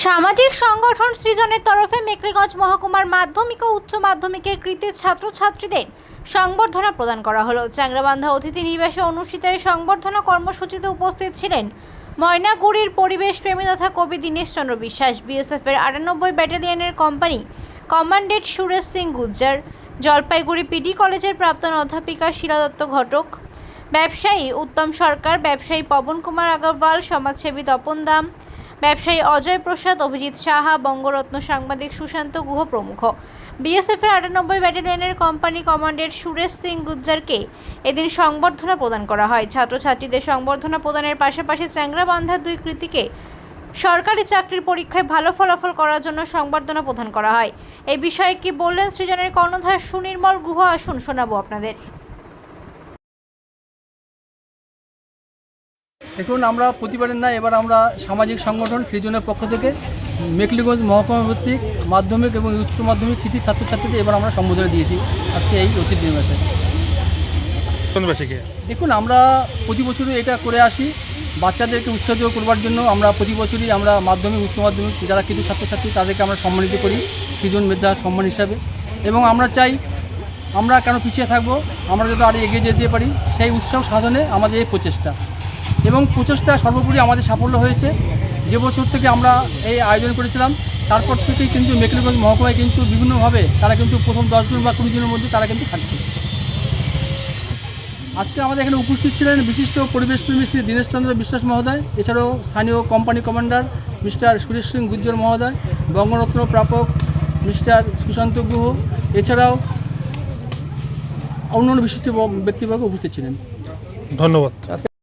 সামাজিক সংগঠন সৃজনের তরফে মেকলিগঞ্জ মহকুমার মাধ্যমিক ও উচ্চ মাধ্যমিকের কৃতী ছাত্রছাত্রীদের সংবর্ধনা প্রদান করা হলো। চ্যাংরাবান্ধা অতিথি নিবাসে অনুষ্ঠিত এই সংবর্ধনা কর্মসূচিতে উপস্থিত ছিলেন ময়নাগুড়ির পরিবেশ প্রেমী তথা কবি দীনেশ চন্দ্র বিশ্বাস বিএসএফ এর আটানব্বই ব্যাটালিয়নের company commandant Suresh Singh Gujjar, Jalpaiguri PD কলেজের প্রাক্তন অধ্যাপিকা শিলা দত্ত ঘটক, ব্যবসায়ী উত্তম সরকার, ব্যবসায়ী পবন কুমার আগরওয়াল, সমাজসেবী তপন দাম ব্যবসায়ী অজয় প্রসাদ, অভিজিৎ সাহা, বঙ্গরত্ন সাংবাদিক সুশান্ত গুহ প্রমুখ। বিএসএফের আটানব্বই ব্যাটালিয়নের কোম্পানি কমান্ডেন্ট সুরেশ সিং গুজ্জারকে এদিন সংবর্ধনা প্রদান করা হয়। ছাত্রছাত্রীদের সংবর্ধনা প্রদানের পাশাপাশি চ্যাংরাবান্ধার দুই কৃতিকে সরকারি চাকরির পরীক্ষায় ভালো ফলাফল করার জন্য সংবর্ধনা প্রদান করা হয়। এই বিষয়ে কি বললেন সৃজনের কর্ণধার সুনির্মল গুহ? আসুন শোনাবো আপনাদের। দেখুন আমরা প্রতিবারের না এবার আমরা সামাজিক সংগঠন সৃজনের পক্ষ থেকে মেকলিগঞ্জ মহকুমা ভিত্তিক মাধ্যমিক এবং উচ্চ মাধ্যমিক কৃতি ছাত্রছাত্রীদের এবার আমরা সম্বোধনা দিয়েছি আজকে এই অতিথি দিবসে দেখুন আমরা প্রতি বছরই এটা করে আসি। বাচ্চাদেরকে উৎসাহিত করবার জন্য আমরা প্রতি বছরই আমরা মাধ্যমিক উচ্চ মাধ্যমিক যারা কিছু ছাত্রছাত্রী তাদেরকে আমরা সম্মানিত করি সৃজন মেধা সম্মান হিসাবে। এবং আমরা চাই আমরা কেন পিছিয়ে থাকব? আমরা যাতে আরও এগিয়ে যেতে পারি, সেই উৎসাহ সাধনে আমাদের এই প্রচেষ্টা। এবং প্রচেষ্টা সর্বোপরি আমাদের সাফল্য হয়েছে। যে বছর থেকে আমরা এই আয়োজন করেছিলাম, তারপর থেকেই কিন্তু মেকলিগঞ্জ মহকুমায় কিন্তু বিভিন্নভাবে তারা কিন্তু প্রথম দশ দশজন বা কুড়ি জনের মধ্যে তারা কিন্তু থাকছে। আজকে আমাদের এখানে উপস্থিত ছিলেন বিশিষ্ট পরিবেশপ্রেমী শ্রী দীনেশচন্দ্র বিশ্বাস মহোদয়, এছাড়াও স্থানীয় company commander mister Suresh Singh Gujjar মহোদয়, বঙ্গরত্ন প্রাপক মিস্টার সুশান্ত গুহ, এছাড়াও অন্যান্য বিশিষ্ট ব্যক্তিবর্গ উপস্থিত ছিলেন। ধন্যবাদ।